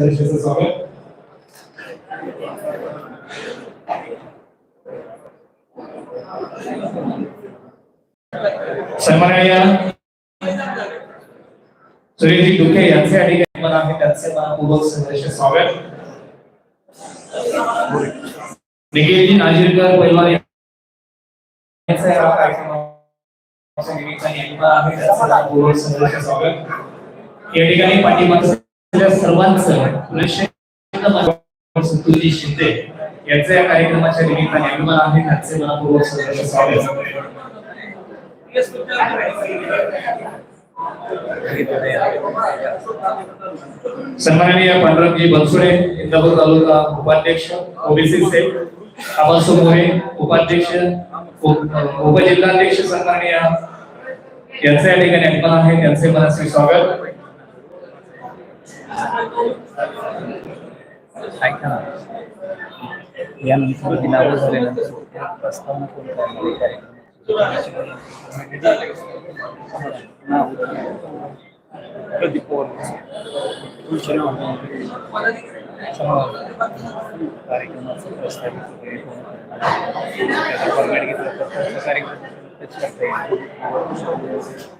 सहर्षाचं स्वागत सन्माननीय सुरेशजी दुखे यांचे या ठिकाणी मला आहे त्यांचे मनपूर्वक संघर्ष स्वागत निखिलजी नाजीरकर परिवार यांचा या कार्यक्रमाच्या निमित्ताने मला आहे त्यांचे मनपूर्वक संघर्ष स्वागत या ठिकाणी पाठीमागच्या सर्वांचं पुनश्च शिंदे यांचं या कार्यक्रमाच्या निमित्ताने अभिमान आहे त्यांचे मनापूर्वक स्वागत. सन्माननीय पांडुरंगजी बनसुडे इंदापूर तालुका उपाध्यक्ष ओबीसी सेल आबासो मोरे उपाध्यक्ष उपजिल्हाध्यक्ष सन्माननीय यांचे या ठिकाणी अभिमान आहे त्यांचे मनाचे स्वागत. यानंतर दिनावर झाल्यानंतर प्रस्तावना कोण कार्यक्रम प्रदीप कार्यक्रमाचं प्रस्तावित वेळ तर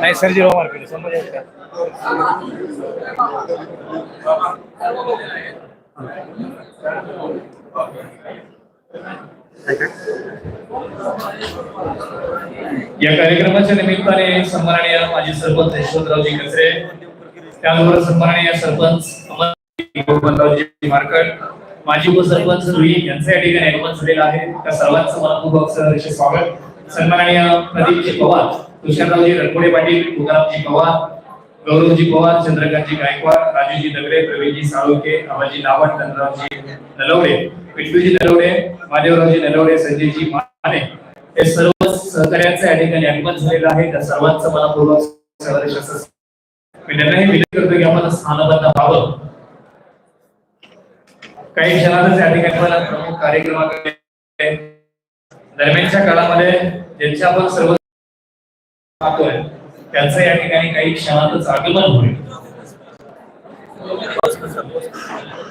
नाही सर ओके नाही मार्केट समज का या कार्यक्रमाच्या निमित्ताने सन्माननीय माजी सरपंच यशवंतरावजी कचरे त्याबरोबर सन्माननीय सरपंच अमररावजी मार्कट माजी उपसरपंच रुई यांचं या ठिकाणी आगमन झालेलं आहे. त्या सर्वांचं मनपूर्वक सहर्ष स्वागत. सन्माननीय प्रदीपजी पवार तुषाररावजी रणकोडे पाटील तुकारामजी पवार गौरवजी पवार चंद्रकांतजी गायकवाड राजूजी दगडे प्रवीणजी साळुके आबाजी नावड धनरावजी नलवडे विठ्ठूजी नलवडे महादेवरावजी नलवडे संजयजी माने. हे सर्व सहकार्यांचं या ठिकाणी आगमन झालेलं आहे. त्या सर्वांचं मला सहर्ष मी त्यांनाही विनंती करतो की आपण स्थानबद्ध व्हावं. काही क्षणातच या ठिकाणी मला प्रमुख कार्यक्रमाकडे दरम्यानच्या काळामध्ये ज्यांच्या आपण सर्व पाहतोय त्यांचं या ठिकाणी काही क्षणातच आगमन होईल.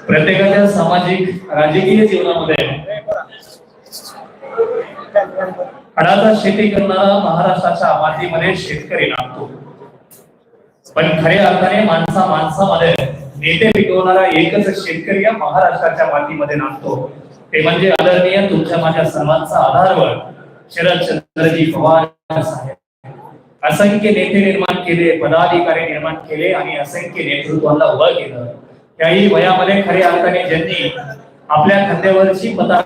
प्रत्येकाच्या सामाजिक राजकीय जीवनामध्ये अडाचा शेती करणारा महाराष्ट्राच्या मातीमध्ये शेतकरी लागतो पण खऱ्या अर्थाने माणसा माणसामध्ये नेते पिकवणारा एकच शेतकरी या महाराष्ट्राच्या मातीमध्ये नाचतो ते म्हणजे आदरणीय तुमच्या माझ्या सर्वांचा आधारवर शरदचंद्रजी पवार साहेब. असंख्य नेते निर्माण केले पदाधिकारी निर्माण केले आणि असंख्य नेतृत्वाला उभं केलं. त्याही वयामध्ये खऱ्या अर्थाने ज्यांनी आपल्या खांद्यावरची पताका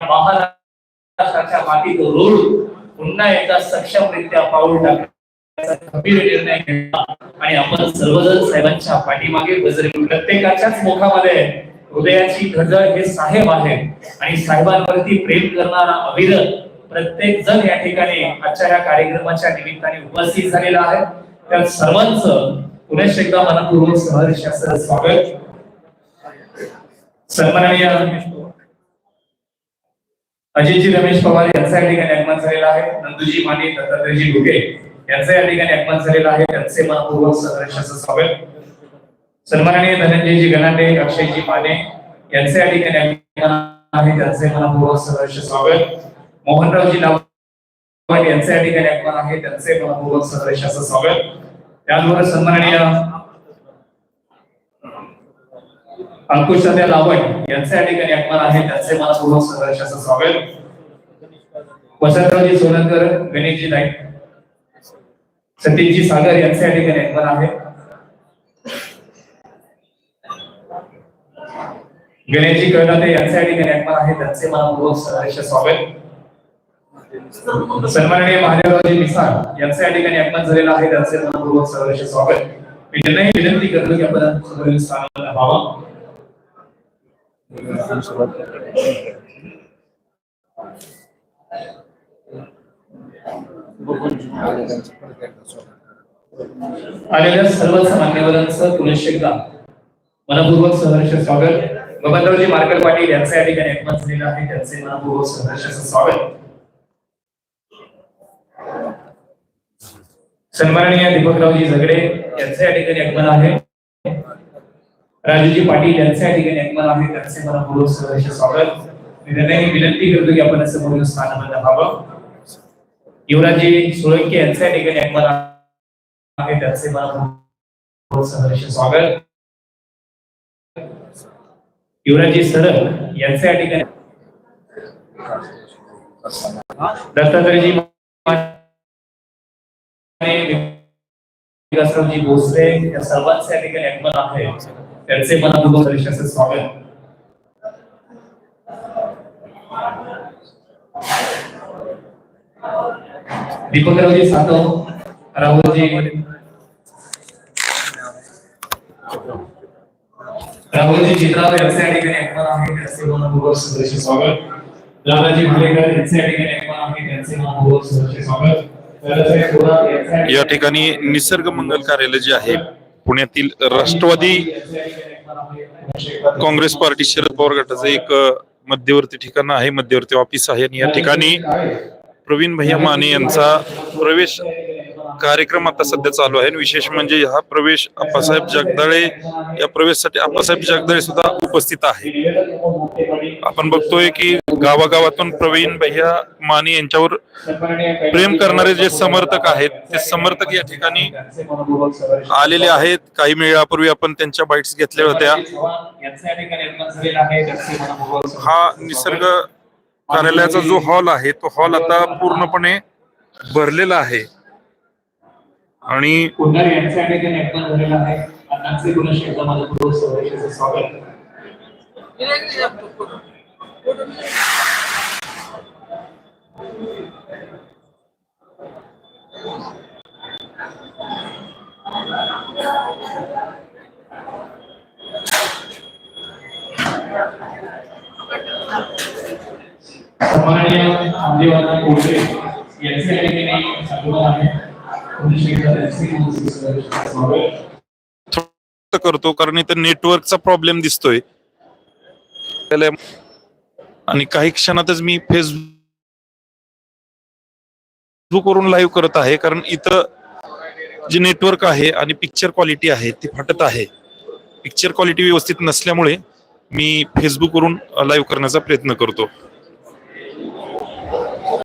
महाराष्ट्राच्या मातीत रोड पुन्हा एकदा सक्षमरित्या पाऊल टाकले. गंभीर निर्णय घेतला आणि आपण सर्वजण साहेबांच्या पाठीमागे बजरंग प्रत्येकाच्याच मुखामध्ये हृदयाची धडधड हे साहेब आहेत आणि साहेबांवरती प्रेम करणारा अविरत प्रत्येक जण या ठिकाणी आजच्या या कार्यक्रमाच्या निमित्ताने उपस्थित झालेला आहे त्या सर्वांच पुनश एकदा मनपूर्वक सहर्ष स्वागत सन्माननीय अजितजी रमेश पवार यांचा या ठिकाणी आगमन झालेला आहे. नंदूजी माने दत्तात्रयजी घुगे. यांचं या ठिकाणी आगमन झालेलं आहे. त्यांचे मनपूर्वक सहर्ष स्वागत. सन्माननीय धनंजयजी गणाटे अक्षयजी माने यांचे या ठिकाणी आगमन आहे. त्यांचे मनपूर्वक सहर्ष स्वागत. मोहनरावजी लावड यांचे या ठिकाणी आगमन आहे. त्यांचे मनपूर्वक सहर्ष स्वागत. त्याचबरोबर सन्माननीय अंकुश सध्या लावड यांचे या ठिकाणी आगमन आहे. त्यांचे मनपूर्वक सहर्ष स्वागत. वसंतरावजी सोनकर गणेशजी नाईक. सतीशजी सागर यांचे या ठिकाणी आगमन आहे. गणेशजी कळदाते यांचे या ठिकाणी आगमन आहे. त्यांचे मनपूर्वक सहर्ष स्वागत. सन्माननीय महादेवरावजी मिसाळ यांचे या ठिकाणी आगमन झालेलं आहे. त्यांचे मनपूर्वक सहर्ष स्वागत. मी त्यांनाही विनंती करतो की आपण समोरील स्थानावर व्हावा आपण सुरुवात करतो. बघून आलेल्यांचं परत एकदा स्वागत करू. आलेल्या सर्व मान्यवरांचं पुनश्च एकदा मनपूर्वक सहर्ष स्वागत. बबनरावजी मार्कर पाटील यांचं या ठिकाणी आगमन झालेलं आहे. त्यांचे मनपूर्वक सहर्ष स्वागत. सन्माननीय दीपकरावजी झगडे यांचं या ठिकाणी आगमन आहे. राजूजी पाटील यांचं या ठिकाणी आगमन आहे. त्यांचे मनपूर्वक सहर्ष स्वागत. मी विनंती करतो की आपण समोर स्थानामध्ये व्हावं युवराजी सोळंके यांचं या ठिकाणी आगमन आहे त्यांचे मनपूर्वक सहर्ष स्वागत। युवराजी सरळ यांचे या ठिकाणी दत्तात्रयजी विकासरावजी भोसले या सर्वांचे या ठिकाणी आहे त्यांचे मनपूर्वक सहर्षाचे स्वागत। दीपकरावजी सातव राहुलजी. राहुलजी चित्राव यांचे या ठिकाणी आगमन आहे. त्यांचे मनपूर्वक सहर्ष स्वागत. दादाजी भालेकर यांचे या ठिकाणी आगमन आहे. त्यांचे मनपूर्वक सदस्य स्वागत. या ठिकाणी निसर्ग मंगल कार्यालय जे आहे पुण्यातील राष्ट्रवादी काँग्रेस पार्टी शरद पवार गटाचं एक मध्यवर्ती ठिकाण आहे. मध्यवर्ती ऑफिस आहे आणि या ठिकाणी प्रवीण भैया माने यांचा प्रवेश कार्यक्रम आता सध्या चालू आहे. विशेष म्हणजे हा प्रवेश अप्पासाहेब जगदाळे या प्रवेशसाठी अप्पासाहेब जगदाळे सुद्धा उपस्थित आहे. आपण बघतोय की गावागावातून प्रवीण भैया माने यांच्यावर प्रेम करणारे जे समर्थक आहेत ते समर्थक या ठिकाणी आलेले आहेत. काही वेळापूर्वी आपण त्यांच्या बाईट्स घेतल्या होत्या. हा निसर्ग कार्यालयाचा जो हॉल आहे तो हॉल आता पूर्णपणे भरलेला आहे. आणि यांच्या ठिकाणी आगमन झालेलं आहे अण्णांचे पुनश्च एकदा मनपूर्वक सहर्षाचे स्वागत सन्माननीय यांचे या ठिकाणी आहे. करतो कारण इथं नेटवर्कचा प्रॉब्लेम दिसतोय. आणि काही क्षणातच मी फेसबुक वरून लाईव्ह करत आहे कारण इथं जे नेटवर्क आहे आणि पिक्चर क्वालिटी आहे ती फाटत आहे. पिक्चर क्वालिटी व्यवस्थित नसल्यामुळे मी फेसबुक वरून लाईव्ह करण्याचा प्रयत्न करतो.